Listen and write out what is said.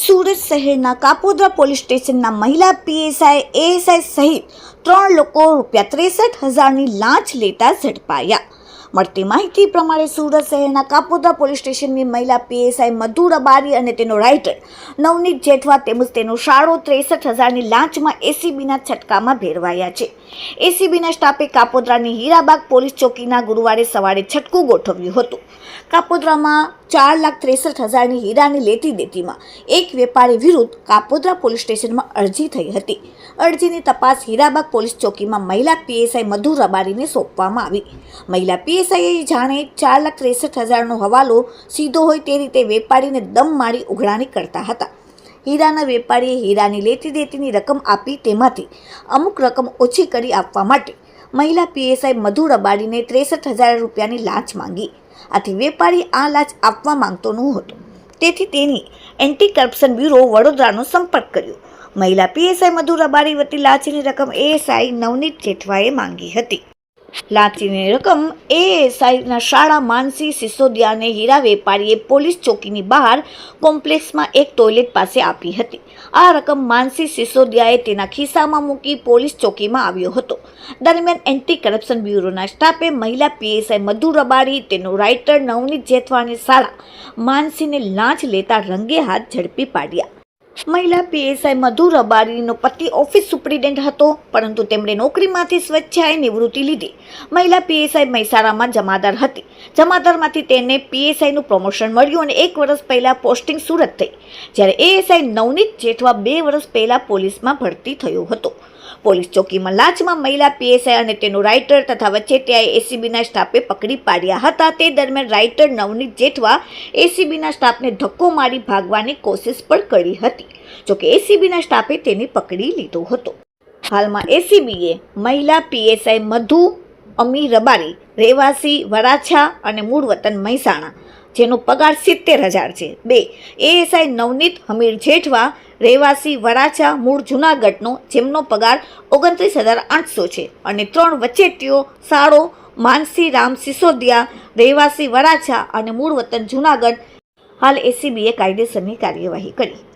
સુરત શહેરના કાપોદ્રા પોલીસ સ્ટેશનના મહિલા પીએસઆઈ, એએસઆઈ સહિત ત્રણ લોકો રૂપિયા ત્રેસઠ હજારની લાંચ લેતા ઝડપાયા. મળતી માહિતી પ્રમાણે સુરત શહેરના કાપોદ્રા પોલીસ સ્ટેશનની મહિલા પીએસઆઈ મધુ રબારી અને તેનો રાઇટર નવનીત જેઠવા તેમજ તેનો શાળો ત્રેસઠ હજારની લાંચમાં એસીબીના છટકામાં ભેરવાયા છે. એસીબીના સ્ટાફે કાપોદ્રાની હીરાબાગ પોલીસ ચોકીના ગુરુવારે સવારે છટકું ગોઠવ્યું હતું. કાપોદ્રામાં ચાર લાખ ત્રેસઠ હજારની હીરાની લેતી દેતીમાં એક વેપારી વિરુદ્ધ કાપોદ્રા પોલીસ સ્ટેશનમાં અરજી થઈ હતી. અરજીની તપાસ હીરાબાગ પોલીસ ચોકીમાં મહિલા પીએસઆઈ મધુ રબારીને સોંપવામાં આવી. મહિલા પીએસઆઈએ જાણે ચાર લાખ ત્રેસઠ હજારનો હવાલો સીધો હોય તે રીતે વેપારીને દમ મારી ઉઘરાણી કરતા હતા. હીરાના વેપારીએ હીરાની લેતી દેતીની રકમ આપી તેમાંથી અમુક રકમ ઓછી કરી આપવા માટે મહિલા પીએસઆઈ મધુ રબાડીને ત્રેસઠ હજાર રૂપિયાની લાંચ માંગી. આથી વેપારી આ લાંચ આપવા માંગતો નહોતો. તેથી તેની એન્ટી કરપ્શન બ્યુરો વડોદરાનો સંપર્ક કર્યો. મહિલા પીએસઆઈ મધુ રબારી વતી લાંચની રકમ એએસઆઈ નવનીત જેઠવાએ માંગી હતી. લાંચની રકમ એએસઆઈના શાળા માનસી સિસોદિયાને હીરા વેપારીએ પોલીસ ચોકીની બહાર કોમ્પ્લેક્સમાં એક ટોયલેટ પાસે આપી હતી. આ રકમ માનસી સિસોદિયાએ તેના ખિસ્સામાં મૂકી પોલીસ ચોકીમાં આવ્યો હતો. દરમિયાન એન્ટી કરપ્શન બ્યુરોના સ્ટાફે મહિલા પીએસઆઈ મધુ રબારી, તેનો રાઇટર નવનીત જેઠવાની શાળા માનસીને લાંચ લેતા રંગે હાથ ઝડપી પાડ્યા. મહિલા પીએસઆઈ મધુ રબારીનો પતિ ઓફિસ સુપ્રિન્ટેન્ટ હતો, પરંતુ તેમણે નોકરીમાંથી સ્વેચ્છાએ નિવૃત્તિ લીધી. મહિલા પીએસઆઈ મહેસાણામાં જમાદાર હતી. જમાદારમાંથી તેને પીએસઆઈનું પ્રમોશન મળ્યું અને એક વર્ષ પહેલાં પોસ્ટિંગ સુરત થઈ. જ્યારે એએસઆઈ નવનીત જેઠવા બે વર્ષ પહેલાં પોલીસમાં ભરતી થયો હતો. પોલીસ ચોકીમાં લાંચમાં મહિલા પીએસઆઈ અને તેનો રાઇટર તથા વચ્ચે ત્યાં એસીબીના સ્ટાફે પકડી પાડ્યા હતા. તે દરમિયાન રાઇટર નવનીત જેઠવા એસીબીના સ્ટાફને ધક્કો મારી ભાગવાની કોશિશ પણ કરી હતી. જોકે એસીબીના સ્ટાફે તેને પકડી લીધો હતો. હાલમાં એસીબીએ મહિલા પીએસઆઈ મધુ અમી રબારી, રહેવાસી વરાછા અને મૂળ વતન મહેસાણા, જેનો પગાર સિત્તેર હજાર છે. બે એએસઆઈ નવનીત હમીર જેઠવા, રહેવાસી વરાછા, મૂળ જૂનાગઢનો, જેમનો પગાર ઓગણત્રીસ હજાર આઠસો છે. અને ત્રણ વચેટીઓ, સાળો, માનસી રામ સિસોદિયા રહેવાસી વરાછા અને મૂળ વતન જૂનાગઢ, હાલ એસીબીએ કાયદેસરની કાર્યવાહી કરી.